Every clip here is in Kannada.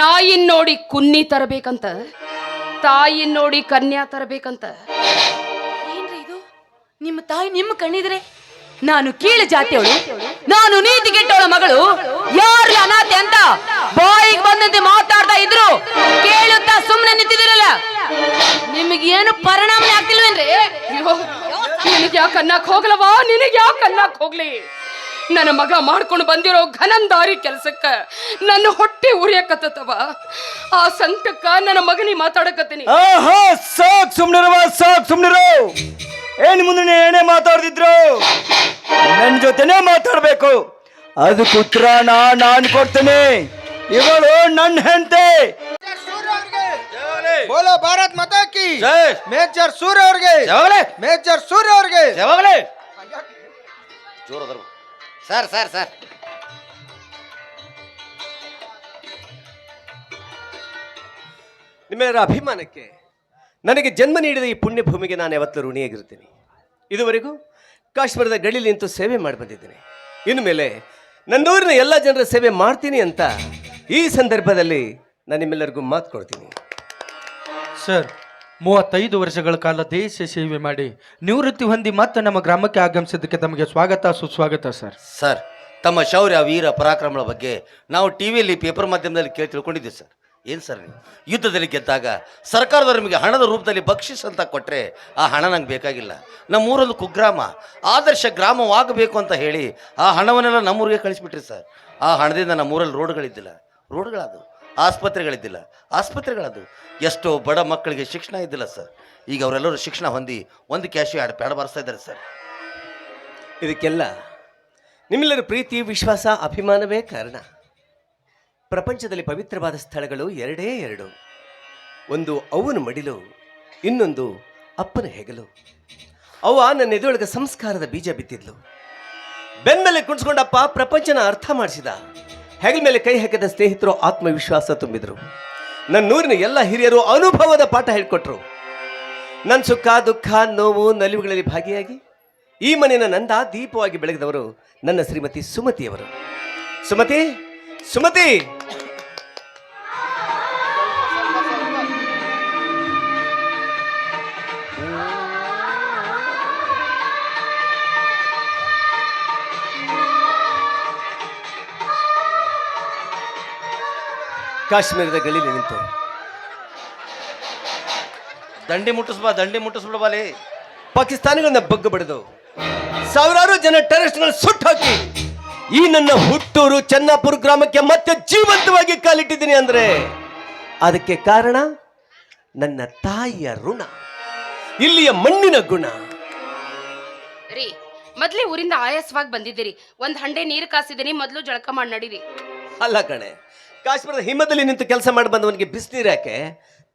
ನಾಯಿನ್ ನೋಡಿ ಕುನ್ನಿ ತರಬೇಕಂತ ತಾಯಿನ್ ನೋಡಿ ಕನ್ಯಾ ತರಬೇಕಂತ. ಏನ್ರಿ ಇದು? ನಿಮ್ಮ ತಾಯಿ ನಿಮ್ಮ ಕಣ್ಣಿದ್ರೆ? ನಾನು ಕೀಳ ಜಾತಿಯವಳು. ನಾನು ನೀತಿ ಕೆಟ್ಟವಳ ಮಗಳು. ಯಾರು ಅನಾಥೆ ಅಂತ ಬಾಯಿಗೆ ಬಂದಂತೆ ಮಾತಾಡ್ತಾ ಇದ್ರು? ಕೇಳುತ್ತಾ ಸುಮ್ಮನೆ ನಿಂತಿದಿರಲ್ಲ ನಿಮಗೆ ಏನು ಪರಿಣಾಮ ಆಗ್ತಿಲ್ವೇನ್ರಿ? ನಿನಗೆ ಯಾಕೆ ಅನ್ನಕ್ ಹೋಗ್ಲವಾ? ನಿನಗೆ ಯಾಕೆ ಅನ್ನಕ್ ಹೋಗ್ಲಿ? ನನ್ನ ಮಗ ಮಾಡ್ಕೊಂಡು ಬಂದಿರೋ ಘನಂದಾರಿ ಕೆಲ್ಸಕ್ಕ ನನ್ನ ಹೊಟ್ಟೆ ಉರಿಯಕತ್ತವ ಆ ಸಂಕಟಕ್ಕ ನನ್ನ ಮಗನಿ ಮಾತಾಡಕತ್ತೀನಿ. ಆಹಾ ಸಾಕ್ ಸುಮ್ನಿರುವ ಸಾಕ್ ಸುಮ್ನಿರು. ಏನ್ ಮುಂದೆ ನೀನ್ ಏನೇ ಮಾತಾಡ್ತಿದ್ರು? ನನ್ನ ಜೊತೆನೇ ಮಾತಾಡ್ಬೇಕು. ಅದಕ್ಕೆ ಉತ್ತರ ನಾ ನಾನ್ ಕೊಡ್ತೇನೆ. ಇವಳು ನನ್ನ ಹೆಂಡತಿ. ಬೋಲೋ ಭಾರತ್ ಮಾತಾ ಕಿ. ಜೈ. ಮೇಜರ್ ಸೂರ್ಯ ಅವ್ರಿಗೆ. ಯಾವಾಗಲೇ ಮೇಜರ್ ಸೂರ್ಯ ಅವ್ರಿಗೆ. ಯಾವಾಗಲೇ ಜೋರದರು ಸರ್ ಸರ್ ಸರ್. ನಿಮ್ಮೆಲ್ಲರ ಅಭಿಮಾನಕ್ಕೆ ನನಗೆ ಜನ್ಮ ನೀಡಿದ ಈ ಪುಣ್ಯ ಭೂಮಿಗೆ ನಾನು ಯಾವತ್ತೂ ಋಣಿಯಾಗಿರ್ತೀನಿ ಇದುವರೆಗೂ ಕಾಶ್ಮೀರದ ಗಡಿಲಿ ನಿಂತು ಸೇವೆ ಮಾಡಿ ಬಂದಿದ್ದೀನಿ. ಇನ್ನು ಮೇಲೆ ನನ್ನೂರಿನ ಎಲ್ಲ ಜನರ ಸೇವೆ ಮಾಡ್ತೀನಿ ಅಂತ ಈ ಸಂದರ್ಭದಲ್ಲಿ ನಾನು ನಿಮ್ಮೆಲ್ಲರಿಗೂ ಮಾತು ಕೊಡ್ತೀನಿ. ಸರ್ ಮೂವತ್ತೈದು ವರ್ಷಗಳ ಕಾಲ ದೇಶ ಸೇವೆ ಮಾಡಿ ನಿವೃತ್ತಿ ಹೊಂದಿ ಮತ್ತೆ ನಮ್ಮ ಗ್ರಾಮಕ್ಕೆ ಆಗಮಿಸಿದ್ದಕ್ಕೆ ತಮಗೆ ಸ್ವಾಗತ, ಸುಸ್ವಾಗತ ಸರ್. ಸರ್, ತಮ್ಮ ಶೌರ್ಯ, ವೀರ, ಪರಾಕ್ರಮಗಳ ಬಗ್ಗೆ ನಾವು ಟಿ ವಿಯಲ್ಲಿ ಪೇಪರ್ ಮಾಧ್ಯಮದಲ್ಲಿ ಕೇಳಿ ತಿಳ್ಕೊಂಡಿದ್ದೀವಿ ಸರ್. ಏನು ಸರ್ ನೀವು? ಯುದ್ಧದಲ್ಲಿ ಗೆದ್ದಾಗ ಸರ್ಕಾರದವರು ನಿಮಗೆ ಹಣದ ರೂಪದಲ್ಲಿ ಬಕ್ಷಿಸ್ ಅಂತ ಕೊಟ್ಟರೆ ಆ ಹಣ ನಂಗೆ ಬೇಕಾಗಿಲ್ಲ. ನಮ್ಮೂರೊಂದು ಕುಗ್ರಾಮ, ಆದರ್ಶ ಗ್ರಾಮವಾಗಬೇಕು ಅಂತ ಹೇಳಿ ಆ ಹಣವನ್ನೆಲ್ಲ ನಮ್ಮೂರಿಗೆ ಕಳಿಸ್ಬಿಟ್ರಿ ಸರ್. ಆ ಹಣದಿಂದ ನಮ್ಮೂರಲ್ಲಿ ರೋಡ್ಗಳಿದ್ದಿಲ್ಲ. ರೋಡ್ಗಳದು ಆಸ್ಪತ್ರೆಗಳಿದ್ದಿಲ್ಲ. ಆಸ್ಪತ್ರೆಗಳದು ಎಷ್ಟೋ ಬಡ ಮಕ್ಕಳಿಗೆ ಶಿಕ್ಷಣ ಇದ್ದಿಲ್ಲ ಸರ್. ಈಗ ಅವರೆಲ್ಲರೂ ಶಿಕ್ಷಣ ಹೊಂದಿ ಒಂದು ಕ್ಯಾಶು ಎರಡು ಪ್ಯಾಡ್ ಬಾರಿಸ್ತಾ ಇದ್ದಾರೆ ಸರ್. ಇದಕ್ಕೆಲ್ಲ ನಿಮ್ಮೆಲ್ಲರ ಪ್ರೀತಿ, ವಿಶ್ವಾಸ, ಅಭಿಮಾನವೇ ಕಾರಣ. ಪ್ರಪಂಚದಲ್ಲಿ ಪವಿತ್ರವಾದ ಸ್ಥಳಗಳು ಎರಡೇ ಎರಡು. ಒಂದು ಅವನ ಮಡಿಲು, ಇನ್ನೊಂದು ಅಪ್ಪನ ಹೆಗಲು. ಅವ್ವ ನನ್ನ ಎದುರೊಳಗೆ ಸಂಸ್ಕಾರದ ಬೀಜ ಬಿತ್ತಿದ್ಲು. ಬೆನ್ಮೇಲೆ ಕುಣಿಸ್ಕೊಂಡಪ್ಪ ಪ್ರಪಂಚನ ಅರ್ಥ ಮಾಡಿಸಿದ. ಹೆಗಲ ಮೇಲೆ ಕೈ ಹಾಕಿದ ಸ್ನೇಹಿತರು ಆತ್ಮವಿಶ್ವಾಸ ತುಂಬಿದ್ರು. ನನ್ನ ನೂರಿನ ಎಲ್ಲ ಹಿರಿಯರು ಅನುಭವದ ಪಾಠ ಹೇಳ್ಕೊಟ್ರು. ನನ್ನ ಸುಖ, ದುಃಖ, ನೋವು, ನಲಿವುಗಳಲ್ಲಿ ಭಾಗಿಯಾಗಿ ಈ ಮನೆಯ ನಂದ ದೀಪವಾಗಿ ಬೆಳಗಿದವರು ನನ್ನ ಶ್ರೀಮತಿ ಸುಮತಿಯವರು. ಸುಮತಿ ಸುಮತಿ! ಕಾಶ್ಮೀರದ ಗಡಿಲಿ ನಿಂತು. ದಂಡಿ ಮುಟ್ಟಿಸ್ಬಾ ದಂಡಿ ಮುಟ್ಟಿಸ್ಬಿಡ್ಬಾಲಿ ಪಾಕಿಸ್ತಾನಿಗಳನ್ನ ಬಗ್ಗ ಬಡಿದು ಸಾವಿರಾರು ಜನ ಟೆರರಿಸ್ಟ್ಗಳು ಸುಟ್ಟು ಹಾಕಿ ಈ ನನ್ನ ಹುಟ್ಟೂರು ಚನ್ನಾಪುರ ಗ್ರಾಮಕ್ಕೆ ಮತ್ತೆ ಜೀವಂತವಾಗಿ ಕಾಲಿಟ್ಟಿದ್ದೀನಿ ಅಂದ್ರೆ ಅದಕ್ಕೆ ಕಾರಣ ನನ್ನ ತಾಯಿಯ ಋಣ ಇಲ್ಲಿಯ ಮಣ್ಣಿನ ಗುಣ. ರೀ ಮೊದ್ಲೇ ಊರಿಂದ ಆಯಾಸವಾಗಿ ಬಂದಿದ್ದೀರಿ. ಒಂದ್ ಹಂಡೆ ನೀರು ಕಾಸಿದ್ದೀನಿ ಮೊದ್ಲು ಜಳಕ ಮಾಡಿ ನಡೀರಿ. ಅಲ್ಲ ಕಣೆ ಕಾಶ್ಮೀರದ ಹಿಮದಲ್ಲಿ ನಿಂತು ಕೆಲಸ ಮಾಡಿ ಬಂದವನಿಗೆ ಬಿಸಿನೀರು ಯಾಕೆ?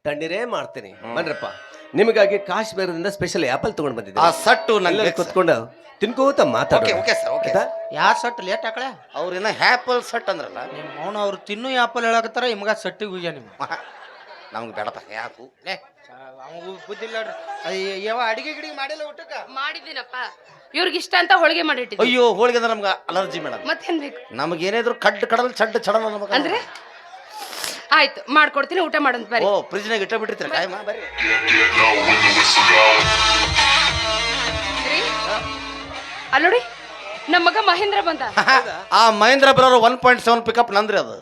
ತಣ್ಣೀರೇ ಮಾಡ್ತೀನಿ. ಬನ್ರಪ್ಪ ನಿಮಗಾಗಿ ಕಾಶ್ಮೀರದಿಂದ ಸ್ಪೆಷಲ್ ಆಪಲ್ ತಗೊಂಡು ಆ ಬಂದಿದ್ದೀನಿ ಸಟ್ಟು ನಲ್ಲಿ ನಂಗೆ ಕುತ್ಕೊಂಡು ತಿನ್ಕೋತ ಮಾತಾಡೋಕೆ ಓಕೆ ಓಕೆ ಸರ್ ಓಕೆ ಯಾರ ಸಟ್ ಲೇಟ್ ಹ್ಯಾಪಲ್ ಸಟ್ ಅಂದ್ರಲ್ಲ. ನಿಮ್ಮ ಅವನು ಅವ್ರು ತಿನ್ನು ಆಪಲ್ ಹೇಳಕತ್ತಾರ ಇಮ್ಗ ಸಟ್ಟಿಗೆ ಹೋಗ್ಯ ನಿಮ್ಮ ನಮ್ಗೆ ಬೇಡಪ್ಪ ಯಾಕು ಲೇ. ಅವಂಗೂ ಬುದ್ಧಿ ಇಲ್ಲ ಯಾವ ಅಡಿಗೆ ಗಿಡಿಗೆ ಮಾಡಿಲ್ಲ ಊಟಕ್ಕೆ? ಮಾಡಿದ್ದೀನಪ್ಪ. ಇವ್ರಿಗೆ ಇಷ್ಟ ಅಂತ ಹೋಳಿಗೆ ಮಾಡಿಟ್ಟು ಅಯ್ಯೋ ಹೋಳಿಗೆ ಅಂದ್ರೆ ನಮ್ಗೆ ಅಲರ್ಜಿ ಮೇಡಮ್ ಮತ್ತೇನ್ ಬೇಕು? ನಮ್ಗೆ ಏನಾದ್ರು ಕಡ್ ಕಡಲ್ ಚಡ್ ಚಡಲ್ ನಮಗೆ. ಅಂದ್ರೆ? ಆಯ್ತು ಮಾಡ್ಕೊಡ್ತೀನಿ ಊಟ ಮಾಡೋದ್ ಬರ್ರಿ. ಓ ಫ್ರಿಜ್ನಾಗ ಇಟ್ಟ ಬಿಟ್ಟಿರ್ತೀರ ಟೈಮ್ ಬರ್ರಿ. ಅಲ್ಲ ಅಲ್ಲ್ ನೋಡಿ ನಮ್ಮ ಮಗ ಮಹೇಂದ್ರ ಬಂದ. ಆ ಮಹೇಂದ್ರ ಬರೋರು ಒನ್ ಪಾಯಿಂಟ್ ಸೆವೆನ್ ಪಿಕಪ್ ನಂದ್ರಿ ಅದು.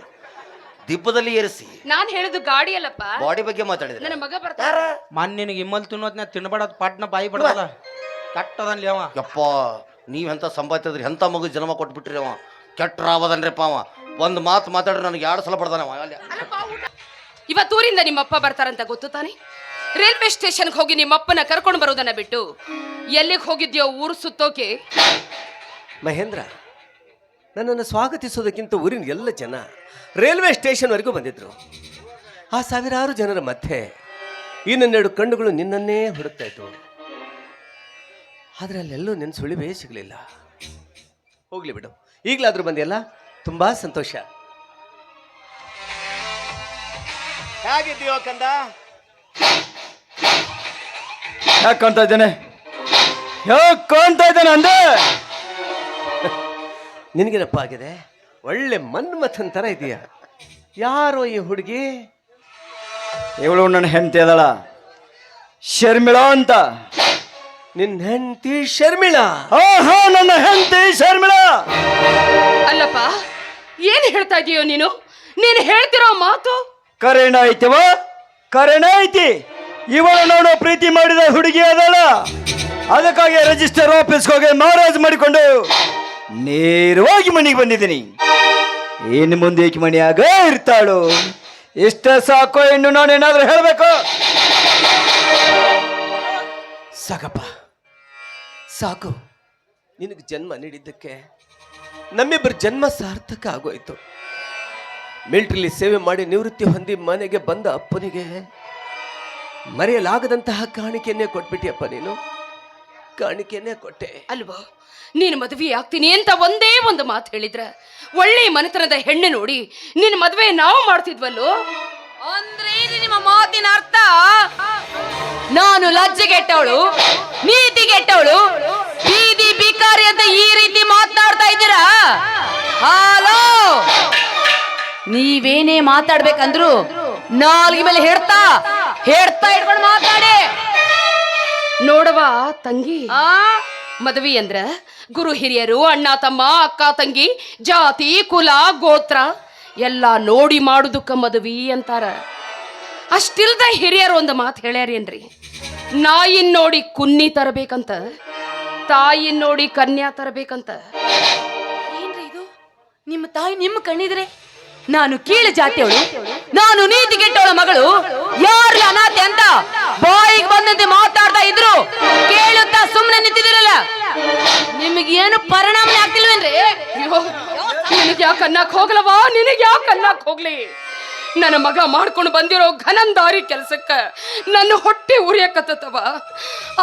ದಿಬ್ಬದಲ್ಲಿ ಏರಿಸಿ. ನಾನ್ ಹೇಳಿದ್ದು ಗಾಡಿ ಅಲ್ಲಪ್ಪ. ಬಾಡಿ ಬಗ್ಗೆ ಮಾತಾಡಿದ್ರೆ. ನನ್ನ ಮಗ ಬರ್ತಾರ ಮೊನ್ನೆ ನಿನಗೆ ಇಮ್ಮಲ್ ತಿನ್ನೋದ್ನ ತಿನ್ಬೇಡದ್ ಪಾಟ್ನ ಬಾಯಿ ಬಿಡಲ್ಲ ಕಟ್ಟದನ್ಲಿ ಅವ. ಯಪ್ಪ ನೀವೆಂತ ಸಂಪಾದಿಸಿದ್ರಿ ಎಂಥ ಮಗು ಜನ್ಮ ಕೊಟ್ಬಿಟ್ರಿ ಅವ? ಕೆಟ್ಟ ರಾವದನ್ರಿಪ್ಪ ಅವ. ಒಂದು ಮಾತು ಮಾತಾಡ್ರಿ ನನಗೆ ಎರಡು ಸಲ ಬಡ್ದಾನ ಅವ ಅಲ್ಲಿ. ಇವತ್ತು ಊರಿಂದ ನಿಮ್ಮಪ್ಪ ಬರ್ತಾರಂತ ಗೊತ್ತು ತಾನೆ? ರೈಲ್ವೆ ಸ್ಟೇಷನ್ಗೆ ಹೋಗಿ ನಿಮ್ಮಪ್ಪನ ಕರ್ಕೊಂಡು ಬರೋದನ್ನ ಬಿಟ್ಟು ಎಲ್ಲಿಗೆ ಹೋಗಿದ್ಯೋ ಊರು ಸುತ್ತೋಕೆ. ಮಹೇಂದ್ರ ನನ್ನನ್ನು ಸ್ವಾಗತಿಸೋದಕ್ಕಿಂತ ಊರಿನ ಎಲ್ಲ ಜನ ರೈಲ್ವೆ ಸ್ಟೇಷನ್ವರೆಗೂ ಬಂದಿದ್ರು. ಆ ಸಾವಿರಾರು ಜನರ ಮಧ್ಯೆ ಈ ನನ್ನೆರಡು ಕಣ್ಣುಗಳು ನಿನ್ನನ್ನೇ ಹುಡುಕ್ತಾ ಇದ್ವು. ಆದರೆ ಅಲ್ಲೆಲ್ಲೂ ನಿನ್ನ ಸುಳಿವೇ ಸಿಗಲಿಲ್ಲ. ಹೋಗ್ಲಿ ಬಿಡು. ಈಗಲಾದರೂ ಬಂದಿಯಲ್ಲ? ತುಂಬಾ ಸಂತೋಷ. ಹೇಗಿದ್ದೀಯೋ ಕಂದ? ಯಾಕೆ ಕಾಣ್ತಾ ಇದ್ದೇನೆ? ಯಾಕೆ ಕಾಣ್ತಾ ಇದ್ದೇನೆ ಅಂದೆ? ನಿನಗೇನಪ್ಪ ಆಗಿದೆ? ಒಳ್ಳೆ ಮನ್ಮಥನ್ ಥರ ಇದೆಯಾ. ಯಾರೋ ಈ ಹುಡುಗಿ? ಇವಳು ನನ್ನ ಹೆಂಡತಿ ಅದಳ. ಶರ್ಮಿಳಾ ಅಂತ. ನಿನ್ನ ಹೆಂಡತಿ ಶರ್ಮಿಳಾ? ಆಹಾ ನನ್ನ ಹೆಂಡತಿ ಶರ್ಮಿಳಾ. ಅಲ್ಲಪ್ಪ ಏನ್ ಹೇಳ್ತಾ ಇದೀಯೋ ನೀನು? ನೀನು ಹೇಳ್ತಿರೋ ಮಾತು? ಕರೆಣ ಐತಿವ ಕರೆಣ ಐತಿ ಇವಳು ನಾನು ಪ್ರೀತಿ ಮಾಡಿದ ಹುಡುಗಿ ಅದಳ. ಅದಕ್ಕಾಗಿ ರಿಜಿಸ್ಟರ್ ಆಫೀಸ್ಗೆ ಹೋಗಿ ಮಹಾರಾಜ್ ಮಾಡಿಕೊಂಡು ನೇರವಾಗಿ ಮನೆಗೆ ಬಂದಿದ್ದೀನಿ. ಏನು ಮುಂದೆ ಈಕೆ ಮನೆಯಾಗ ಇರ್ತಾಳು. ಇಷ್ಟ ಸಾಕು ಇನ್ನು ನಾನು ಏನಾದರೂ ಹೇಳಬೇಕು? ಸಾಕಪ್ಪ ಸಾಕು. ನಿನಗೆ ಜನ್ಮ ನೀಡಿದ್ದಕ್ಕೆ ನಮ್ಮಿಬ್ಬರ ಜನ್ಮ ಸಾರ್ಥಕ ಆಗೋಯ್ತು. ಮಿಲ್ಟ್ರಿಲಿ ಸೇವೆ ಮಾಡಿ ನಿವೃತ್ತಿ ಹೊಂದಿ ಮನೆಗೆ ಬಂದ ಅಪ್ಪನಿಗೆ ಮರೆಯಲಾಗದಂತಹ ಕಾಣಿಕೆಯನ್ನೇ ಕೊಟ್ಬಿಟ್ಟಿಯಪ್ಪ ನೀನು. ಕಾಣಿಕೆಯನ್ನೇ ಕೊಟ್ಟೆ. ಅಲ್ವಾ? ನೀನು ಮದುವೆ ಆಗ್ತೀನಿ ಅಂತ ಒಂದೇ ಒಂದು ಮಾತು ಹೇಳಿದ್ರ ಒಳ್ಳೆ ಮನೆತನದ ಹೆಣ್ಣು ನೋಡಿ ನಿನ್ನ ಮದುವೆ ನಾವು ಮಾಡ್ತಿದ್ವಲ್ಲೋ? ಅಂದ್ರೆ ಇದು ನಿಮ್ಮ ಮಾತಿನ ಅರ್ಥ? ನಾನು ಲಜ್ಜೆಗೆಟ್ಟವಳು ನೀತಿಗೆಟ್ಟವಳು ಬೀದಿ ಬಿಕಾರಿ ಅಂತ ಈ ರೀತಿ ಮಾತಾಡ್ತಾ ಇದ್ದೀರಾ? ಹಲೋ? ನೀವೇನೇ ಮಾತಾಡ್ಬೇಕಂದ್ರು ನಾಲ್ಗೆ ಮೇಲೆ ಹೇಳ್ತಾ ಹೇಳ್ತಾ ಇಟ್ಕೊಂಡು ಮಾತಾಡಿ. ನೋಡವ ತಂಗಿ. ಆ ಮದುವೆ ಅಂದ್ರ ಗುರು ಹಿರಿಯರು ಅಣ್ಣ ತಮ್ಮ ಅಕ್ಕ ತಂಗಿ ಜಾತಿ ಕುಲ ಗೋತ್ರ ಎಲ್ಲ ನೋಡಿ ಮಾಡುದಕ್ಕ ಮದುವೆ ಅಂತಾರ. ಅಷ್ಟಿಲ್ದ ಹಿರಿಯರು ಒಂದು ಮಾತು ಹೇಳ್ಯಾರೇನ್ರಿ ನಾಯಿನ್ ನೋಡಿ ಕುನ್ನಿ ತರಬೇಕಂತ ತಾಯಿನ್ ನೋಡಿ ಕನ್ಯಾ ತರಬೇಕಂತ. ಏನ್ರಿ ಇದು? ನಿಮ್ಮ ತಾಯಿ ನಿಮ್ಮ ಕಣ್ಣಿದ್ರೆ? ನಾನು ಕೀಳು ಜಾತಿಯವಳು ನಾನು ನೀತಿ ಕೆಟ್ಟವಳ ಮಗಳು ಯಾರು ಅನಾಥೆ ಅಂತ ಬಾಯಿಗೆ ಬಂದಂತೆ ಮಾತಾಡ್ತಾ ಇದ್ರು ಕೇಳುತ್ತಾ ಸುಮ್ಮನೆ ನಿಂತಿದಿರಲ್ಲ ನಿಮಗೆ ಏನು ಪರಿಣಾಮ ಆಗ್ತಿಲ್ವೇನ್ರಿ? ನಿನಗೆ ಯಾಕೆ ಅನ್ನಕ್ ಹೋಗ್ಲವಾ ನಿನಗೆ ಯಾಕೆ ಅನ್ನಕ್ ಹೋಗ್ಲಿ? ನನ್ನ ಮಗ ಮಾಡ್ಕೊಂಡು ಬಂದಿರೋ ಘನಂದಾರಿ ಕೆಲ್ಸಕ್ಕ ನನ್ನ ಹೊಟ್ಟೆ ಉರಿಯಕತ್ತವ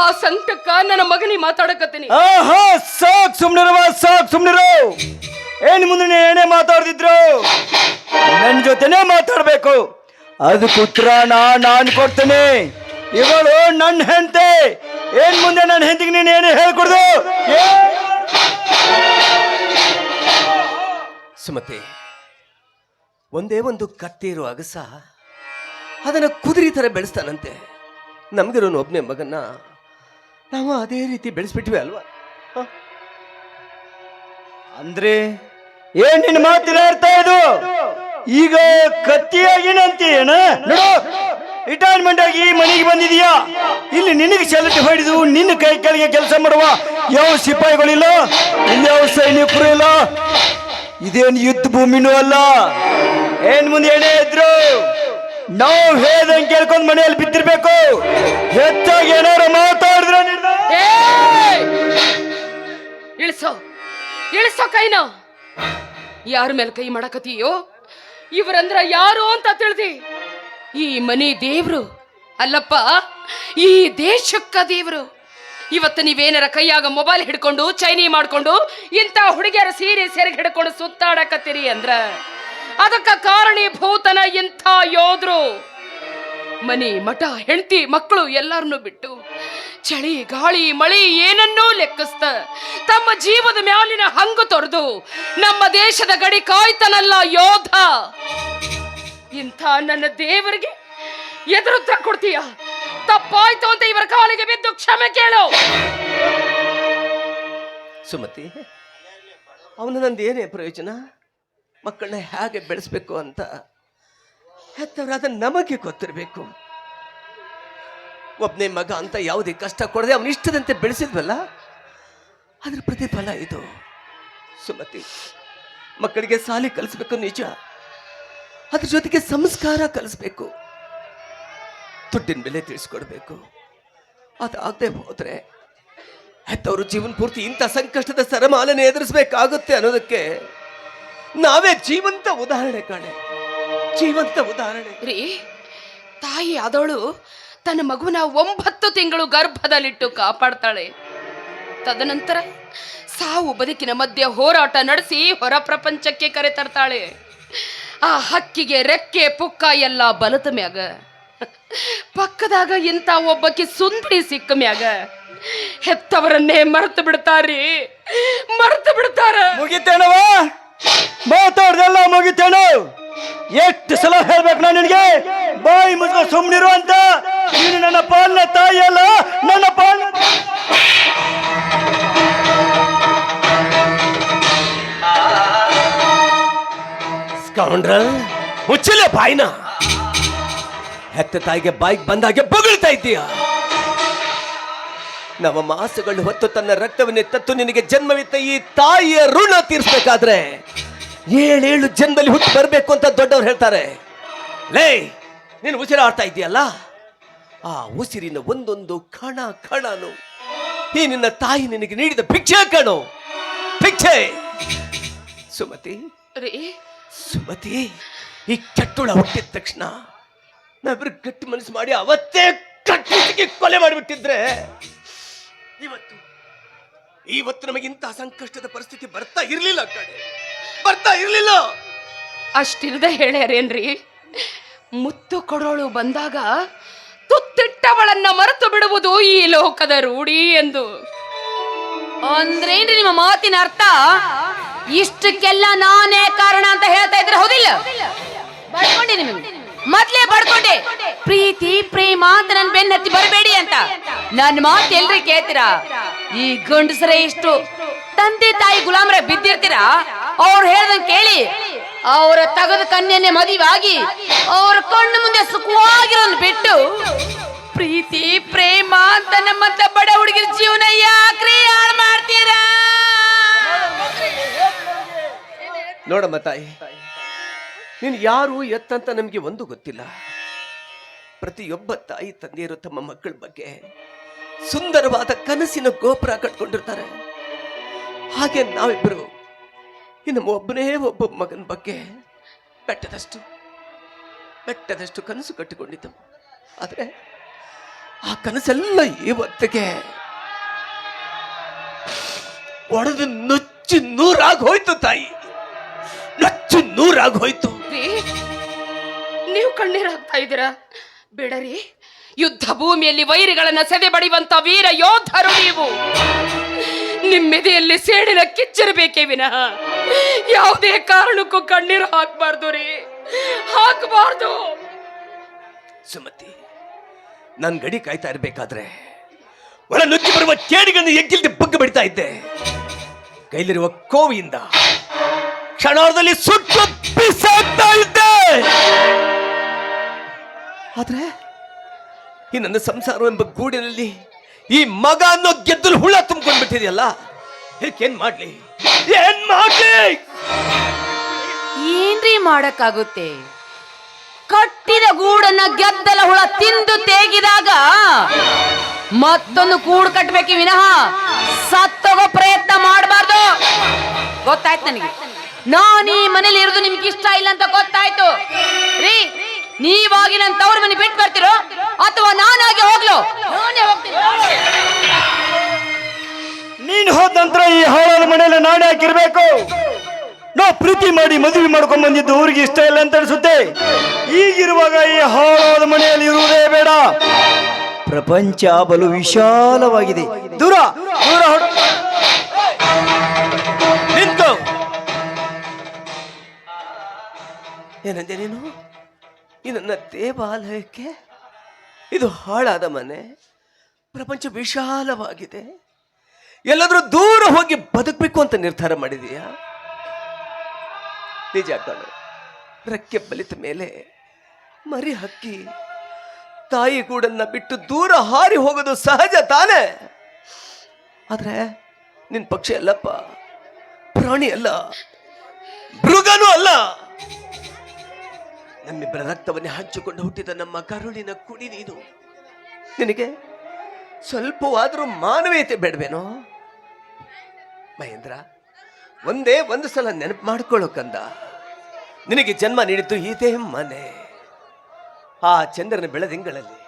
ಆ ಸಂಕಟಕ್ಕ ನನ್ನ ಮಗನಿ ಮಾತಾಡಕತ್ತೀನಿ. ಆಹಾ ಸಾಕ್ ಸುಮ್ನಿರುವ ಸಾಕ್ ಸುಮ್ನಿರು. ಏನ್ ಮುಂದೆ ನೀನ್ ಏನೇ ಮಾತಾಡ್ತಿದ್ರು ನನ್ನ ಜೊತೆನೇ ಮಾತಾಡ್ಬೇಕು. ಅದಕ್ಕೆ ಉತ್ತರ ನಾ ನಾನು ಕೊಡ್ತೇನೆ. ಇವಳು ನನ್ನ ಹೆಂಡತಿ. ಏನ್ ಮುಂದೆ ನನ್ನ ಹೆಂಡತಿಗೆ ನೀನು ಏನೇ ಹೇಳ್ಕೊಡ್ದು? ಸುಮತಿ ಒಂದೇ ಒಂದು ಕತ್ತೆ ಇರೋ ಅಗಸ ಅದನ್ನು ಕುದುರೆ ಥರ ಬೆಳೆಸ್ತಾನಂತೆ. ನಮಗಿರೋನು ಒಬ್ಬನೇ ಮಗನ್ನ ನಾವು ಅದೇ ರೀತಿ ಬೆಳೆಸ್ಬಿಟ್ವಿ ಅಲ್ವಾ? ಅಂದ್ರೆ ಏನ್ ನಿನ್ನ ಮಾತಿಲ್ಲ ಅರ್ಥ ಇದು? ಈಗ ಕತ್ತಿಯಾಗಿ ನೋಡು. ರಿಟೈರ್ಮೆಂಟ್ ಆಗಿ ಮನೆಗೆ ಬಂದಿದೀಯಾ? ಇಲ್ಲಿ ನಿನಗೆ ಸೆಲೆಕ್ಟ್ ಹೊಡೆದು ನಿನ್ನ ಕೈ ಕೆಳಗೆ ಕೆಲಸ ಮಾಡುವ ಯಾವ ಸಿಪಾಯಿಗಳಿಲ್ಲ? ಇಲ್ಲಿ ಯಾವ ಸೈನಿಕರು ಇಲ್ಲ? ಇದೇನು ಯುದ್ಧ ಭೂಮಿನೂ ಅಲ್ಲ. ಏನ್ ಮುಂದೆ ಏನೇ ಇದ್ರು? ನಾವು ಹೇಳ್ದಂಗೆ ಕೇಳ್ಕೊಂಡ್ ಮನೆಯಲ್ಲಿ ಬಿದ್ದಿರ್ಬೇಕು. ಹೆಚ್ಚಾಗಿ ಏನಾದ್ರು ಮಾತಾಡಿದ್ರೆ! ಇಳಿಸೋ. ಇಳಿಸೋ ಕೈನ. ಯಾರ ಮೇಲೆ ಕೈ ಮಾಡಕತ್ತೀಯೋ? ಇವರಂದ್ರ ಯಾರು ಅಂತ ತಿಳಿದಿ? ಈ ಮನೆ ದೇವ್ರು, ಅಲ್ಲಪ್ಪ, ಈ ದೇಶಕ್ಕ ದೇವ್ರು. ಇವತ್ತು ನೀವೇನಾರ ಕೈಯಾಗ ಮೊಬೈಲ್ ಹಿಡ್ಕೊಂಡು, ಚೈನಿ ಮಾಡ್ಕೊಂಡು, ಇಂಥ ಹುಡುಗಿಯರ ಸೀರೆ ಸೆರೆಗೆ ಹಿಡ್ಕೊಂಡು ಸುತ್ತಾಡಕತ್ತೀರಿ ಅಂದ್ರ? ಅದಕ್ಕ ಕಾರಣೀಭೂತನ ಇಂಥ ಯೋಧರು ಮನೆ, ಮಠ, ಹೆಂಡತಿ, ಮಕ್ಕಳು ಎಲ್ಲರನ್ನೂ ಬಿಟ್ಟು ಚಳಿ, ಗಾಳಿ, ಮಳಿ ಏನನ್ನೂ ಲೆಕ್ಕಿಸ್ತ ತಮ್ಮ ಜೀವದ ಮ್ಯಾಲಿನ ಹಂಗು ತೊರೆದು ನಮ್ಮ ದೇಶದ ಗಡಿ ಕಾಯ್ತನಲ್ಲ ಯೋಧ. ಇಂಥ ನನ್ನ ದೇವರಿಗೆ ಎದುರುತ್ತರ ಕೊಡ್ತೀಯ? ತಪ್ಪಾಯ್ತು ಅಂತ ಇವರ ಕಾಲಿಗೆ ಬಿದ್ದು ಕ್ಷಮೆ ಕೇಳು. ಸುಮತಿ, ಅವನು ನಂದು ಏನೇ ಪ್ರಯೋಜನ? ಮಕ್ಕಳನ್ನ ಹೇಗೆ ಬೆಳೆಸ್ಬೇಕು ಅಂತ? ಹೆತ್ತವರಾದ ನಮಗೆ ಗೊತ್ತಿರಬೇಕು. ಒಬ್ಬನೇ ಮಗ ಅಂತ ಯಾವುದೇ ಕಷ್ಟ ಕೊಡದೆ ಅವನ ಇಷ್ಟದಂತೆ ಬೆಳೆಸಿದ್ವಲ್ಲ? ಅದರ ಪ್ರತಿಫಲ ಇದು. ಸುಮತಿ, ಮಕ್ಕಳಿಗೆ ಸಾಲಿ ಕಲಿಸ್ಬೇಕು ನಿಜ. ಅದ್ರ ಜೊತೆಗೆ ಸಂಸ್ಕಾರ ಕಲಿಸ್ಬೇಕು. ದುಡ್ಡಿನ ಬೆಲೆ ತಿಳಿಸ್ಕೊಡ್ಬೇಕು. ಅದಾಗದೆ ಹೋದ್ರೆ ಹೆತ್ತವರು ಜೀವನ ಪೂರ್ತಿ ಇಂಥ ಸಂಕಷ್ಟದ ಸರಮಾಲನೆ ಎದುರಿಸಬೇಕಾಗುತ್ತೆ ಅನ್ನೋದಕ್ಕೆ ನಾವೇ ಜೀವಂತ ಉದಾಹರಣೆ ಕಾಣೆ. ಜೀವಂತ ಉದಾಹರಣೆ. ರೀ ತಾಯಿ ಆದವಳು ತನ್ನ ಮಗುವನ ಒಂಬತ್ತು ತಿಂಗಳು ಗರ್ಭದಲ್ಲಿಟ್ಟು ಕಾಪಾಡ್ತಾಳೆ. ತದನಂತರ ಸಾವು ಬದುಕಿನ ಮಧ್ಯೆ ಹೋರಾಟ ನಡೆಸಿ ಹೊರ ಪ್ರಪಂಚಕ್ಕೆ ಕರೆತರ್ತಾಳೆ ಆ ಹಕ್ಕಿಗೆ ರೆಕ್ಕೆ ಪುಕ್ಕ ಎಲ್ಲ ಬಲತ ಮ್ಯಾಗ. ಪಕ್ಕದಾಗ ಇಂಥ ಒಬ್ಬಕ್ಕೆ ಸುಂದರಿ ಸಿಕ್ಕ ಮ್ಯಾಗ. ಹೆತ್ತವರನ್ನೇ ಮರೆತು ಬಿಡ್ತಾರೀ ಮರೆತು ಬಿಡ್ತಾರ. ಮುಗಿತೇನವ ಮಾತಾಡ್ದೆಲ್ಲ ಮುಗಿತೇನು. ಎಷ್ಟು ಸಲ ಹೇಳ್ಬೇಕು ನಾನು ನಿನಗೆ? ಬಾಯಿ ಮುಚ್ಕೊ ಸುಮ್ಮನಿರು ಅಂತ. ನೀನು ನನ್ನ ಪಾಲನೆ ತಾಯಿ ಅಲ್ಲ, ನನ್ನ ಪಾಲನೆ ಸ್ಕೌಂಡ್ರಲ್ ಮುಚ್ಚಿಲ್ಲ ಬಾಯಿನ. ಹೆತ್ತ ತಾಯಿಗೆ ಬಾಯಿಗೆ ಬಂದಾಗೆ ಬೊಗಳ್ತಾ ಇದ್ದೀಯ? ನವ ಮಾಸಗಳು ಹೊತ್ತು ತನ್ನ ರಕ್ತವನ್ನೇ ತತ್ತು ನಿನಗೆ ಜನ್ಮವಿತ್ತ ಈ ತಾಯಿಯ ಋಣ ತೀರಿಸ್ಬೇಕಾದ್ರೆ ಏಳೇಳು ಜನ್ಮದಲ್ಲಿ ಹುಟ್ಟು ಬರಬೇಕು ಅಂತ ದೊಡ್ಡವ್ರು ಹೇಳ್ತಾರೆ. ಲೇ ನೀನು ಉಸಿರಾಡ್ತಾ ಇದೆಯಲ್ಲ? ಆ ಉಸಿರಿನ ಒಂದೊಂದು ಕಣ ಕಣನು. ಈ ನಿನ್ನ ತಾಯಿ ನಿನಗೆ ನೀಡಿದ ಭಿಕ್ಷೆ ಕಣು. ಭಿಕ್ಷೆ. ಸುಮತಿ. ಸುಮತಿ ಈ ಚಟ್ಟುಳ ಹುಟ್ಟಿದ ತಕ್ಷಣ ನಾವಿಬ್ರು ಗಟ್ಟಿ ಮನಸ್ಸು ಮಾಡಿ ಅವತ್ತೇ ಕಟ್ಟಿಗೆ ಕೊಲೆ ಮಾಡಿಬಿಟ್ಟಿದ್ರೆ ಇವತ್ತು. ಇವತ್ತು ನಮಗೆ ಇಂತಹ ಸಂಕಷ್ಟದ ಪರಿಸ್ಥಿತಿ ಬರ್ತಾ ಇರ್ಲಿಲ್ಲ ಕಡೆ ಬರ್ತಾ ಇರ್ಲಿಲ್ಲ. ಅಷ್ಟಿಲ್ಲದೆ ಹೇಳ್ಯಾರೇನ್ರಿ? ಮುತ್ತು ಕೊಡೋಳು ಬಂದಾಗ ತುತ್ತಿಟ್ಟವಳನ್ನ ಮರೆತು ಬಿಡುವುದು ಈ ಲೋಕದ ರೂಢಿ ಎಂದು. ಅಂದ್ರೇನ್ರಿ ನಿಮ್ಮ ಮಾತಿನ ಅರ್ಥ? ಇಷ್ಟಕ್ಕೆಲ್ಲ ನಾನೇ ಕಾರಣ ಅಂತ ಹೇಳ್ತಾ ಇದ್ರೆ ಹೌದಿಲ್ಲ? ನಿಮಗೆ. ಮೊದ್ಲೇ ಬಡ್ಕೊಂಡೆ. ಪ್ರೀತಿ, ಪ್ರೇಮ ಅಂತ ನನ್ ಬೆನ್ನ ಹತ್ತಿ ಬರಬೇಡಿ ಅಂತ. ನನ್ನ ಮಾತು ಎಲ್ರಿ ಕೇಳ್ತೀರಾ? ಈ ಗಂಡಸರೇ ಇಷ್ಟು. ತಂದೆ ತಾಯಿ ಗುಲಾಮ್ರ ಬಿದ್ದಿರ್ತೀರ? ಅವ್ರು ಹೇಳ್ದಂಗ್ ಕೇಳಿ. ಅವರ ತಗದ ಕನ್ಯನೆ ಮದುವಾಗಿ ಅವ್ರ ಕಣ್ಣು ಮುಂದೆ ಸುಖವಾಗಿರೋನ್ ಬಿಟ್ಟು ಪ್ರೀತಿ, ಪ್ರೇಮ ಅಂತ ನಮ್ಮಂತ ಬಡ ಹುಡುಗಿರ ಜೀವನ ಯಾಕ್ರಿ ಹಾಳು ಮಾಡ್ತೀರಾ? ನೋಡಮ್ಮ ತಾಯಿ ನೀನು ಯಾರು ಎತ್ತಂತ ನಮಗೆ ಒಂದು ಗೊತ್ತಿಲ್ಲ. ಪ್ರತಿಯೊಬ್ಬ ತಾಯಿ ತಂದೆಯರು ತಮ್ಮ ಮಕ್ಕಳ ಬಗ್ಗೆ ಸುಂದರವಾದ ಕನಸಿನ ಗೋಪುರ ಕಟ್ಕೊಂಡಿರ್ತಾರೆ. ಹಾಗೆ ನಾವಿಬ್ಬರು ಇನ್ನು ಒಬ್ಬನೇ ಒಬ್ಬ ಮಗನ ಬಗ್ಗೆ ಬೆಟ್ಟದಷ್ಟು ಬೆಟ್ಟದಷ್ಟು ಕನಸು ಕಟ್ಟಿಕೊಂಡಿದ್ದವು. ಆದರೆ ಆ ಕನಸೆಲ್ಲ ಇವತ್ತಿಗೆ ಒಡೆದು ನುಚ್ಚು ನೂರಾಗಿ ಹೋಯ್ತು ತಾಯಿ. ನುಚ್ಚು ನೂರಾಗಿ ಹೋಯ್ತು. ರೀ ನೀವು ಕಣ್ಣೀರಾಗ್ತಾ ಇದ್ದೀರಾ? ಬಿಡರಿ. ಯುದ್ಧ ಭೂಮಿಯಲ್ಲಿ ವೈರಿಗಳನ್ನ ಸೆದೆ ಬಡಿಯುವಂತ ವೀರ ಯೋಧರು ನೀವು. ನಿಮ್ಮೆದೆಯಲ್ಲಿ ಸೇಡಿನ ಕಿಚ್ಚರಬೇಕೇ ವಿನಃ. ಯಾವುದೇ ಕಾರಣಕ್ಕೂ ಕಣ್ಣೀರು ಹಾಕಬಾರ್ದು ರೀ. ಹಾಕಬಾರ್ದು. ಸುಮತಿ, ನಾನು ಗಡಿ ಕಾಯ್ತಾ ಇರಬೇಕಾದ್ರೆ ಒಳ ನುಗ್ಗಿ ಬರುವ ಕೇಡಿಗಳನ್ನು ಎಗ್ಗಿಲ್ದೆ ಬಗ್ಗ ಬಿಡ್ತಾ ಇದ್ದೆ. ಕೈಲಿರುವ ಕೋವಿಯಿಂದ ಕ್ಷಣಾರ್ಧದಲ್ಲಿ ಸುಟ್ಟು ಬಿಸಾಕ್ತಾ ಇದ್ದೆ. ಆದ್ರೆ ಈ ನನ್ನ ಸಂಸಾರ ಎಂಬ ಗೂಡಿನಲ್ಲಿ ಈ ಮಗ ಅನ್ನೋ ಗೆದ್ದಲು ಹುಳ ತುಂಬಿಕೊಂಡು ಬಿಟ್ಟಿದೆಯಲ್ಲ ಏನ್ ಮಾಡ್ಲಿ? ಏನ್ ಮಾಡ್ಲಿ? ಏನ್ರಿ ಮಾಡಕ್ಕಾಗುತ್ತೆ? ಕಟ್ಟಿದ ಗೂಡನ್ನ ಗೆದ್ದಲ ಹುಳ ತಿಂದು ತೇಗಿದಾಗ ಮತ್ತೊಂದು ಕೂಡು ಕಟ್ಟಬೇಕು ವಿನಃ ಸತ್ತೋಗೋ ಪ್ರಯತ್ನ ಮಾಡಬಾರ್ದು. ಗೊತ್ತಾಯ್ತು ನನಗೆ. ನಾನು ಈ ಮನೇಲಿ ಇರೋದು ನಿಮ್ಗೆ ಇಷ್ಟ ಇಲ್ಲ ಅಂತ ಗೊತ್ತಾಯ್ತು. ರೀ, ನೀವಾಗಿ ನನ್ನ ತವ್ರ ಮನೆ ಬಿಟ್ಟು ಬರ್ತಿರೋ ಅಥವಾ ನಾನಾಗಿ ಹೋಗ್ಲು? ನಾನೇ ಹೋಗ್ತೀನಿ. ನೀನು ಈ ಹಾಳಾದ ಮನೆಯಲ್ಲಿ ನಾನೇ ಹಾಕಿರ್ಬೇಕು. ನಾವು ಪ್ರೀತಿ ಮಾಡಿ ಮದುವೆ ಮಾಡ್ಕೊಂಡ್ ಬಂದಿದ್ದು ಊರಿಗೆ ಇಷ್ಟ ಇಲ್ಲ ಅಂತ ಅನ್ಸುತ್ತೆ. ಈಗಿರುವಾಗ ಈ ಹಾಳಾದ ಮನೆಯಲ್ಲಿ ಇರುವುದೇ ಬೇಡ. ಪ್ರಪಂಚ ಬಲು ವಿಶಾಲವಾಗಿದೆ. ದೂರ ದೂರ. ನಿಂತು ಏನಂದೆ ನೀನು? ಈ ನನ್ನ ದೇವಾಲಯಕ್ಕೆ? ಇದು ಹಾಳಾದ ಮನೆ? ಪ್ರಪಂಚ ವಿಶಾಲವಾಗಿದೆ. ಎಲ್ಲಾದರೂ ದೂರ ಹೋಗಿ ಬದುಕಬೇಕು ಅಂತ ನಿರ್ಧಾರ ಮಾಡಿದೀಯಾ? ನಿಜ ಕಣು, ರೆಕ್ಕೆ ಬಲಿತ ಮೇಲೆ ಮರಿ ಹಕ್ಕಿ, ತಾಯಿ ಗೂಡನ್ನ ಬಿಟ್ಟು ದೂರ ಹಾರಿ ಹೋಗೋದು ಸಹಜ ತಾನೇ? ಆದ್ರೆ ನಿನ್ ಪಕ್ಷಿ ಅಲ್ಲಪ್ಪ, ಪ್ರಾಣಿ ಅಲ್ಲ, ಮೃಗನೂ ಅಲ್ಲ. ನಮ್ಮಿಬ್ಬರ ರಕ್ತವನ್ನೇ ಹಂಚಿಕೊಂಡು ಹುಟ್ಟಿದ ನಮ್ಮ ಕರುಳಿನ ಕುಡಿ ನೀನು. ನಿನಗೆ ಸ್ವಲ್ಪವಾದರೂ ಮಾನವೀಯತೆ ಬೇಡವೇನೋ? ಮಹೇಂದ್ರ, ಒಂದೇ ಒಂದು ಸಲ ನೆನಪು ಮಾಡ್ಕೊಳ್ಳೋ ಕಂದ. ನಿನಗೆ ಜನ್ಮ ನೀಡಿದ್ದು ಇದೇ ಮನೆ. ಆ ಚಂದ್ರನ ಬೆಳದಿಂಗಳಲ್ಲಿ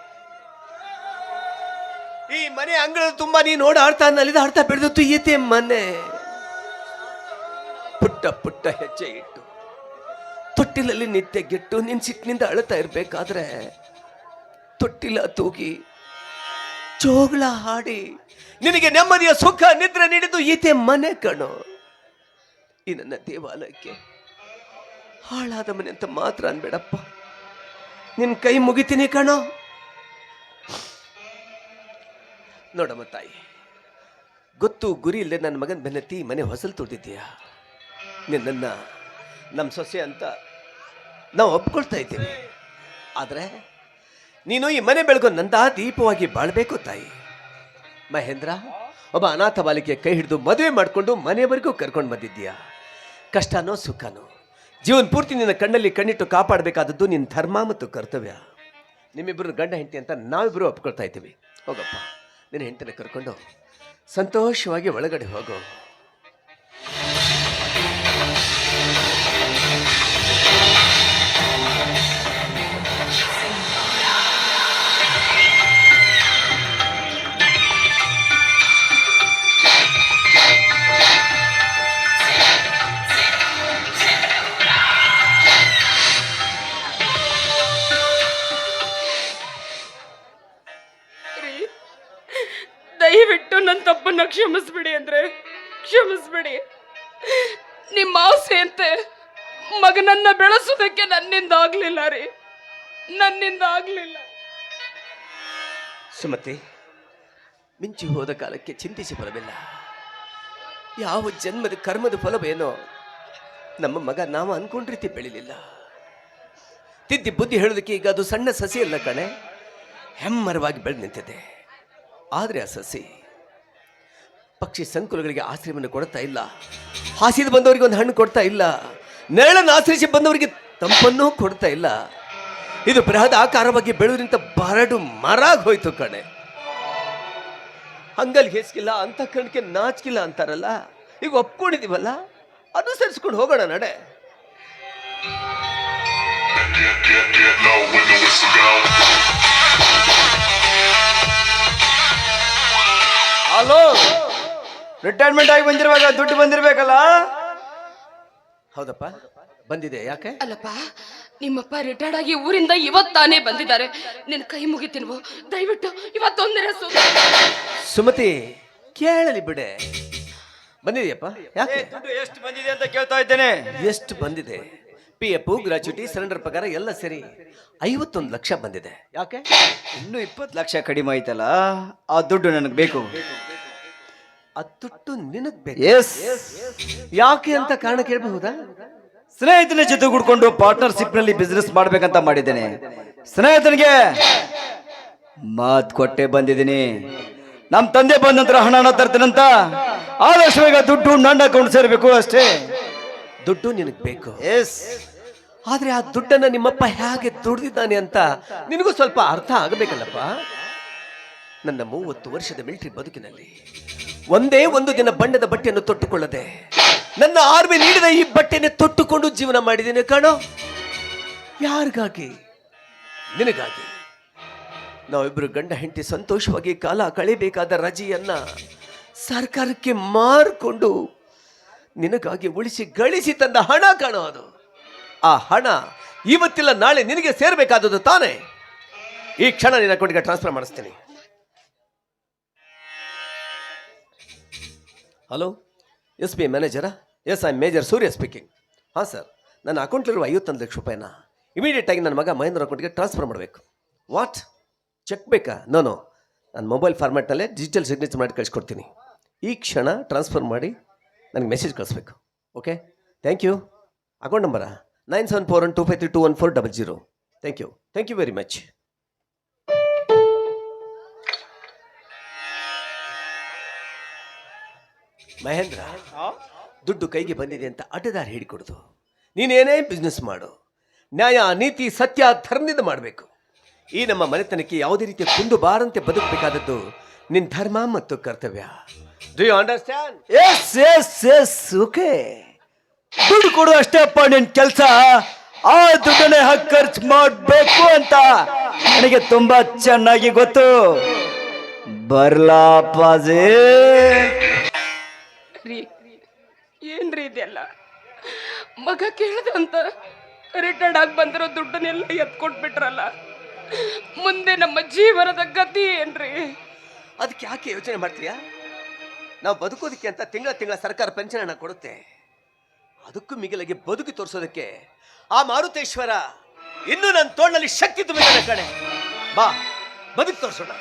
ಈ ಮನೆ ಅಂಗಳ ತುಂಬಾ ನೀನು ಓಡಾಡ್ತಾ ನಲಿದಾಡ್ತಾ ಬೆಳೆದದ್ದು ಈತೆ ಮನೆ. ಪುಟ್ಟ ಪುಟ್ಟ ಹೆಜ್ಜೆ ಇಟ್ಟು ತೊಟ್ಟಿಲಲ್ಲಿ ನಿತ್ಯ ಗೆಟ್ಟು ನಿನ್ ಸಿಟ್ಟಿನಿಂದ ಅಳ್ತಾ ಇರ್ಬೇಕಾದ್ರೆ ತೊಟ್ಟಿಲ ತೂಗಿ ಜೋಗಳ ಹಾಡಿ ನಿನಗೆ ನೆಮ್ಮದಿಯ ಸುಖ ನಿದ್ರೆ ನೀಡಿದ್ದು ಈತೆ ಮನೆ ಕಣು. ಈ ನನ್ನ ದೇವಾಲಯಕ್ಕೆ ಹಾಳಾದ ಮನೆ ಅಂತ ಮಾತ್ರ ಅನ್ಬೇಡಪ್ಪ. ನಿನ್ನ ಕೈ ಮುಗಿತೀನಿ ಕಣೋ. ನೋಡಮ್ಮ ತಾಯಿ, ಗೊತ್ತು ಗುರಿ ಇಲ್ಲದೆ ನನ್ನ ಮಗನ ಬೆನ್ನತ್ತಿ ಮನೆ ಹೊಸಲು ತೊಡ್ದಿದ್ಯಾ? ನಿನ್ನನ್ನ ನಮ್ಮ ಸೊಸೆ ಅಂತ ನಾವು ಒಪ್ಕೊಳ್ತಾ ಇದ್ದೀವಿ. ಆದರೆ ನೀನು ಈ ಮನೆ ಬೆಳಗು ನಂತಹ ದೀಪವಾಗಿ ಬಾಳ್ಬೇಕು ತಾಯಿ. ಮಹೇಂದ್ರ, ಒಬ್ಬ ಅನಾಥ ಬಾಲಿಕೆ ಕೈ ಹಿಡಿದು ಮದುವೆ ಮಾಡಿಕೊಂಡು ಮನೆಯವರೆಗೂ ಕರ್ಕೊಂಡು ಬಂದಿದ್ದೀಯಾ? ಕಷ್ಟನೋ ಸುಖನೋ? ಜೀವನ ಪೂರ್ತಿ ನಿನ್ನ ಕಣ್ಣಲ್ಲಿ ಕಣ್ಣಿಟ್ಟು ಕಾಪಾಡಬೇಕಾದದ್ದು ನಿನ್ನ ಧರ್ಮ ಮತ್ತು ಕರ್ತವ್ಯ. ನಿಮ್ಮಿಬ್ಬರು ಗಂಡ ಹೆಂಡತಿ ಅಂತ ನಾವಿಬ್ಬರು ಒಪ್ಕೊಳ್ತಾ ಇದ್ದೀವಿ. ಹೋಗಪ್ಪ, ನಿನ್ನ ಹೆಂಡತಿನ ಕರ್ಕೊಂಡು ಸಂತೋಷವಾಗಿ ಒಳಗಡೆ ಹೋಗು. ಸುಮತಿ, ಮಿಂಚಿ ಹೋದ ಕಾಲಕ್ಕೆ ಚಿಂತಿಸಿ ಬರಲಿಲ್ಲ. ಯಾವ ಜನ್ಮದ ಕರ್ಮದ ಫಲವೇನೋ ನಮ್ಮ ಮಗ ನಾವು ಅನ್ಕೊಂಡ ರೀತಿ ಬೆಳಿಲಿಲ್ಲ ತಿದ್ದಿ ಬುದ್ಧಿ ಹೇಳೋದಕ್ಕೆ ಈಗ ಅದು ಸಣ್ಣ ಸಸಿ ಅಲ್ಲ ಕಣೆ, ಹೆಮ್ಮರವಾಗಿ ಬೆಳೆದು ನಿಂತಿದೆ. ಆದರೆ ಆ ಸಸಿ ಪಕ್ಷಿ ಸಂಕುಲಗಳಿಗೆ ಆಶ್ರಯವನ್ನು ಕೊಡ್ತಾ ಇಲ್ಲ. ಹಾಸಿದ ಬಂದವರಿಗೆ ಒಂದು ಹಣ್ಣು ಕೊಡ್ತಾ ಇಲ್ಲ. ನೆರಳನ್ನು ಆಶ್ರಯಿಸಿ ಬಂದವರಿಗೆ ತಂಪನ್ನೂ ಕೊಡ್ತಾ ಇಲ್ಲ. ಇದು ಬೃಹದ ಆಕಾರವಾಗಿ ಬೆಳೆದ್ರಿಂತ ಬರಡು ಮರಾಗ್ ಹೋಯ್ತು ಕಣೆ. ಹಂಗಲ್ ಹೆಸ್ಕಿಲ್ಲ ಅಂತ ಕಣಕ್ಕೆ ನಾಚ್ಕಿಲ್ಲ ಅಂತಾರಲ್ಲ? ಈಗ ಒಪ್ಕೊಂಡಿದೀವಲ್ಲ? ಅನುಸರಿಸ್ಕೊಂಡು ಹೋಗೋಣ ನಡೆ. ಹಲೋ ರಿಟೈರ್ಮೆಂಟ್ ಆಗಿ ಬಂದಿರುವಾಗ ದುಡ್ಡು ಬಂದಿರ್ಬೇಕಲ್ಲ? ಹೌದಪ್ಪ ಬಂದಿದೆ ಯಾಕೆ? ಅಲ್ಲಪ್ಪ ನಿಮ್ಮಪ್ಪ ರಿಟೈರ್ಡ್ ಆಗಿ ಊರಿಂದ ಇವತ್ತಾನೇ ಬಂದಿದ್ದಾರೆ. ನಿನ್ನ ಕೈ ಮುಗಿತೀನ್ವು? ದಯವಿಟ್ಟು ಇವತ್ತೊಂದಿನ ಸು ಸುಮತಿ ಕೇಳಲಿ ಬಿಡೆ. ಬಂದಿದೆಯಪ್ಪ? ಯಾಕೆ? ದುಡ್ಡು ಎಷ್ಟು ಬಂದಿದೆ ಅಂತ ಕೇಳ್ತಾ ಇದ್ದೇನೆ. ಎಷ್ಟು ಬಂದಿದೆ? ಪಿ ಎಫ್ ಗ್ರಾಚ್ಯುಟಿ ಸಿಲಿಂಡರ್ ಪ್ರಕಾರ ಎಲ್ಲ ಸರಿ ಐವತ್ತೊಂದು ಲಕ್ಷ ಬಂದಿದೆ. ಯಾಕೆ? ಇನ್ನೂ ಇಪ್ಪತ್ತು ಲಕ್ಷ ಕಡಿಮೆ ಆಯ್ತಲ್ಲ ಆ ದುಡ್ಡು ನನಗೆ ಬೇಕು. ಆ ದುಡ್ಡು ನಿನಗ್ ಬೇಕು. ಎಸ್ ಯಾಕೆ ಅಂತ ಕಾರಣ ಕೇಳಬಹುದಾ? ಸ್ನೇಹಿತನ ಜೊತೆ ಕೂಡ್ಕೊಂಡು ಪಾರ್ಟ್ನರ್ಶಿಪ್ನಲ್ಲಿ ಬಿಸ್ನೆಸ್ ಮಾಡ್ಬೇಕಂತ ಮಾಡಿದ್ದೇನೆ. ಸ್ನೇಹಿತನಿಗೆ ಮಾತ್ ಕೊಟ್ಟೆ ಬಂದಿದ್ದೀನಿ. ನಮ್ ತಂದೆ ಬಂದ ನಂತರ ಹಣ ತರ್ತೀನಂತ ಆದಷ್ಟು ಬೇಗ ದುಡ್ಡು ನನ್ನ ಅಕೌಂಟ್ ಸೇರ್ಬೇಕು ಅಷ್ಟೇ. ದುಡ್ಡು ನಿನಗ್ ಬೇಕು. ಎಸ್ ಆದ್ರೆ ಆ ದುಡ್ಡನ್ನ ನಿಮ್ಮಪ್ಪ ಹೇಗೆ ದುಡ್ದಿದ್ದಾನೆ ಅಂತ ನಿನಗೂ ಸ್ವಲ್ಪ ಅರ್ಥ ಆಗಬೇಕಲ್ಲಪ್ಪ. ನನ್ನ ಮೂವತ್ತು ವರ್ಷದ ಮಿಲಿಟರಿ ಬದುಕಿನಲ್ಲಿ ಒಂದೇ ಒಂದು ದಿನ ಬಣ್ಣದ ಬಟ್ಟೆಯನ್ನು ತೊಟ್ಟುಕೊಳ್ಳದೆ ನನ್ನ ಆರ್ಮಿ ನೀಡಿದ ಈ ಬಟ್ಟೆನೆ ತೊಟ್ಟುಕೊಂಡು ಜೀವನ ಮಾಡಿದ್ದೇನೆ ಕಾಣೋ. ಯಾರಿಗಾಗಿ? ನಿನಗಾಗಿ. ನಾವಿಬ್ಬರು ಗಂಡ ಹೆಂಡತಿ ಸಂತೋಷವಾಗಿ ಕಾಲ ಕಳೆಯಬೇಕಾದ ರಜೆಯನ್ನ ಸರ್ಕಾರಕ್ಕೆ ಮಾರ್ಕೊಂಡು ನಿನಗಾಗಿ ಉಳಿಸಿ ಗಳಿಸಿ ತಂದ ಹಣ ಕಾಣೋ ಅದು. ಆ ಹಣ ಇವತ್ತಿಲ್ಲ, ನಾಳೆ ನಿನಗೆ ಸೇರಬೇಕಾದದ್ದು ತಾನೇ. ಈ ಕ್ಷಣ ನಿನ್ನ ಅಕೌಂಟ್ಗೆ ಟ್ರಾನ್ಸ್ಫರ್ ಮಾಡಿಸ್ತೀನಿ. Hello? S B ಮ್ಯಾನೇಜರಾ? Yes I Major Surya speaking ಹಾಂ ಸರ್ ನನ್ನ ಅಕೌಂಟ್ಲಿರುವ ಐವತ್ತೊಂದು ಲಕ್ಷ ರೂಪಾಯಿನ ಇಮಿಡಿಯೇಟಾಗಿ ನನ್ನ ಮಗ ಮಹೇಂದ್ರ ಅಕೌಂಟ್ಗೆ ಟ್ರಾನ್ಸ್ಫರ್ ಮಾಡಬೇಕು. ವಾಟ್ ಚೆಕ್ ಬೇಕಾ? ನಾನು ನನ್ನ ಮೊಬೈಲ್ ಫಾರ್ಮ್ಯಾಟ್ನಲ್ಲೇ ಡಿಜಿಟಲ್ ಸಿಗ್ನೇಚರ್ ಮಾಡಿ ಕಳಿಸ್ಕೊಡ್ತೀನಿ. ಈ ಕ್ಷಣ ಟ್ರಾನ್ಸ್ಫರ್ ಮಾಡಿ ನನಗೆ ಮೆಸೇಜ್ ಕಳಿಸ್ಬೇಕು. Okay thank you account ನಂಬರಾ nine seven four one two five three two one four double zero thank you thank you very much Mahendra ದುಡ್ಡು ಕೈಗೆ ಬಂದಿದೆ ಅಂತ ಅಡ್ಡದಾರಿ ಹಿಡಿಕೊಡ್ದು ನೀನೇನೇ ಬಿಸ್ನೆಸ್ ಮಾಡು. ನ್ಯಾಯ ನೀತಿ ಸತ್ಯ ಧರ್ಮದಿಂದ ಮಾಡಬೇಕು. ಈ ನಮ್ಮ ಮನೆತನಕ್ಕೆ ಯಾವುದೇ ರೀತಿಯ ಕುಂದು ಬಾರಂತೆ ಬದುಕಬೇಕಾದದ್ದು ನಿನ್ನ ಧರ್ಮ ಮತ್ತು ಕರ್ತವ್ಯ. Do you understand yes yes yes okay ದುಡ್ಡು ಕೊಡು ಅಷ್ಟೇ ಅಪ್ಪ ನಿನ್ ಕೆಲಸ. ಆ ದುಡ್ಡನ್ನೇ ಹಾಕಿ ಖರ್ಚು ಮಾಡಬೇಕು ಅಂತ. ನನಗೆ ತುಂಬಾ ಚೆನ್ನಾಗಿ ಗೊತ್ತು. ಬರ್ಲಾ ಪಾಜೇ ರೀ ಏನ್ರಿ ಇದೆಲ್ಲ ಮಗ ಕೇಳ್ದಂತ ರಿಟೈರ್ಡ್ ಆಗಿ ಬಂದಿರೋ ದುಡ್ಡನ್ನೆಲ್ಲ ಎತ್ಕೊಟ್ಬಿಟ್ರಲ್ಲ? ಮುಂದೆ ನಮ್ಮ ಜೀವನದ ಗತಿ ಏನ್ರಿ ಅದಕ್ಕೆ ಯಾಕೆ ಯೋಚನೆ ಮಾಡ್ತೀಯಾ? ನಾವು ಬದುಕೋದಕ್ಕೆ ಅಂತ ತಿಂಗಳ ತಿಂಗಳ ಸರ್ಕಾರ ಪೆನ್ಷನ್ ಹಣ ಕೊಡುತ್ತೆ. ಅದಕ್ಕೂ ಮಿಗಿಲಾಗಿ ಬದುಕಿ ತೋರಿಸೋದಕ್ಕೆ ಆ ಮಾರುತೇಶ್ವರ ಇನ್ನೂ ನನ್ನ ತೋಳ್ನಲ್ಲಿ ಶಕ್ತಿ ತುಂಬಿದ್ದಾನೆ ಕಣೆ. ಬಾ, ಬದುಕಿ ತೋರಿಸೋಣ.